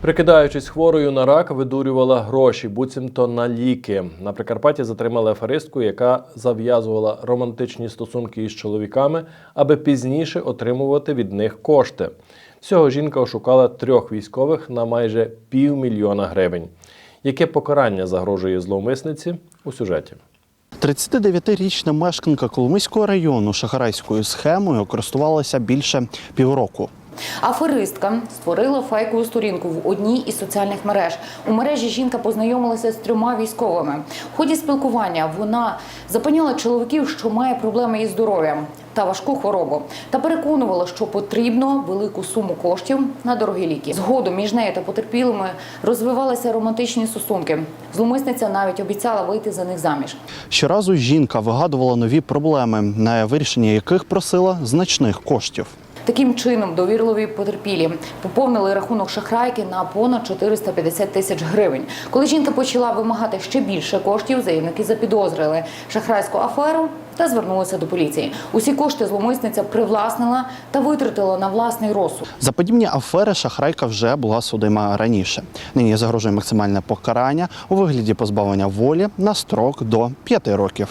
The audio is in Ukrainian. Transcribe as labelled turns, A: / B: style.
A: Прикидаючись хворою на рак, видурювала гроші, буцімто на ліки. На Прикарпатті затримали аферистку, яка зав'язувала романтичні стосунки із чоловіками, аби пізніше отримувати від них кошти. Всього жінка ошукала трьох військових на майже півмільйона гривень. Яке покарання загрожує зловмисниці у сюжеті?
B: 39-річна мешканка Коломийського району шахрайською схемою користувалася більше півроку.
C: Аферистка створила фейкову сторінку в одній із соціальних мереж. У мережі жінка познайомилася з трьома військовими. В ході спілкування вона запевняла чоловіків, що має проблеми із здоров'ям та важку хворобу, та переконувала, що потрібно велику суму коштів на дорогі ліки. Згодом між нею та потерпілими розвивалися романтичні стосунки. Зломисниця навіть обіцяла вийти за них заміж.
B: Щоразу жінка вигадувала нові проблеми, на вирішення яких просила значних коштів.
C: Таким чином, довірливі потерпілі поповнили рахунок шахрайки на понад 450 тисяч гривень. Коли жінка почала вимагати ще більше коштів, заявники запідозрили шахрайську аферу та звернулися до поліції. Усі кошти зломисниця привласнила та витратила на власний розсуд.
B: За подібні афери шахрайка вже була судима раніше. Нині загрожує максимальне покарання у вигляді позбавлення волі на строк до 5 років.